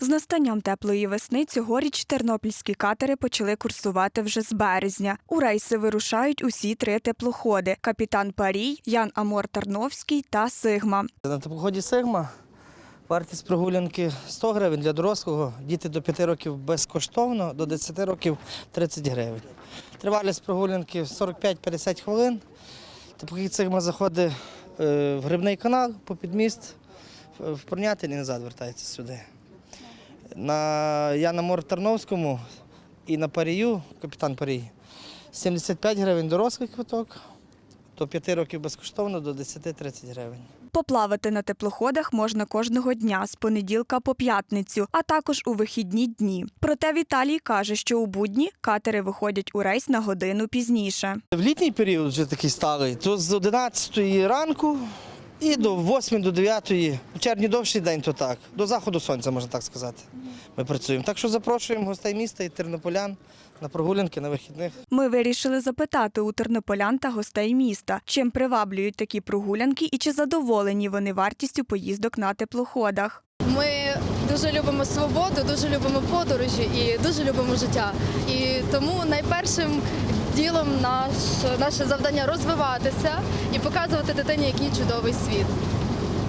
З настанням теплої весни цьогоріч тернопільські катери почали курсувати вже з березня. У рейси вирушають усі три теплоходи: капітан Парій, Ян Амор Тарновський та Сигма. На теплоході Сигма вартість прогулянки 100 гривень для дорослого, діти до 5 років безкоштовно, до 10 років 30 гривень. Тривалість прогулянки 45-50 хвилин. Теплохід Сигма заходить е, в грибний канал по підміст, в- Пронятин і назад вертається сюди. На Яна Мор Тарновському і на Парію, капітан Парій, 75 гривень дорослий квиток, до 5 років безкоштовно, до 10-30 гривень. Поплавати на теплоходах можна кожного дня з понеділка по п'ятницю, а також у вихідні дні. Проте Віталій каже, що у будні катери виходять у рейс на годину пізніше. В літній період вже такий сталий, то з 11 ранку і до 8 до 9, в червні довший день, то так, до заходу сонця, можна так сказати. Ми працюємо. Так що запрошуємо гостей міста і тернополян на прогулянки на вихідних. Ми вирішили запитати у тернополян та гостей міста, чим приваблюють такі прогулянки і чи задоволені вони вартістю поїздок на теплоходах. Ми дуже любимо свободу, дуже любимо подорожі і дуже любимо життя. І тому найпершим ділом наш, наше завдання розвиватися і показувати дитині, який чудовий світ.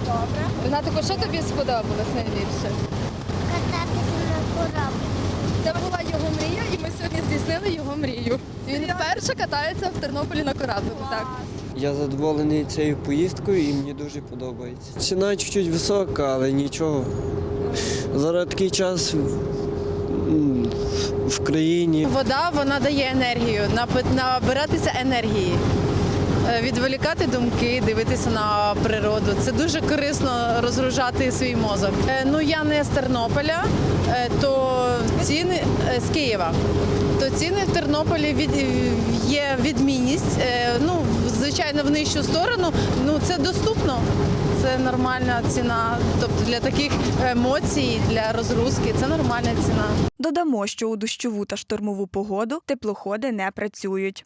Добре. Ренатико, що тобі сподобалось найбільше? кататися на кораблі. Це була його мрія, і ми сьогодні здійснили його мрію. Він вперше катається в Тернополі на кораблику. Так. Я задоволений цією поїздкою і мені дуже подобається. Ціна чуть-чуть висока, але нічого. Зараз такий час в країні. Вода вона дає енергію, набиратися енергії, е, відволікати думки, дивитися на природу. Це дуже корисно розгружати свій мозок. Е, Ну я не з Тернополя, е, то ціни з Києва. То ціни в Тернополі від, є відмінність. Ну, звичайно, в нижчу сторону. Ну це доступно. Нормальна ціна. Тобто для таких емоцій, для розгрузки це нормальна ціна. Додамо, що у дощову та штормову погоду теплоходи не працюють.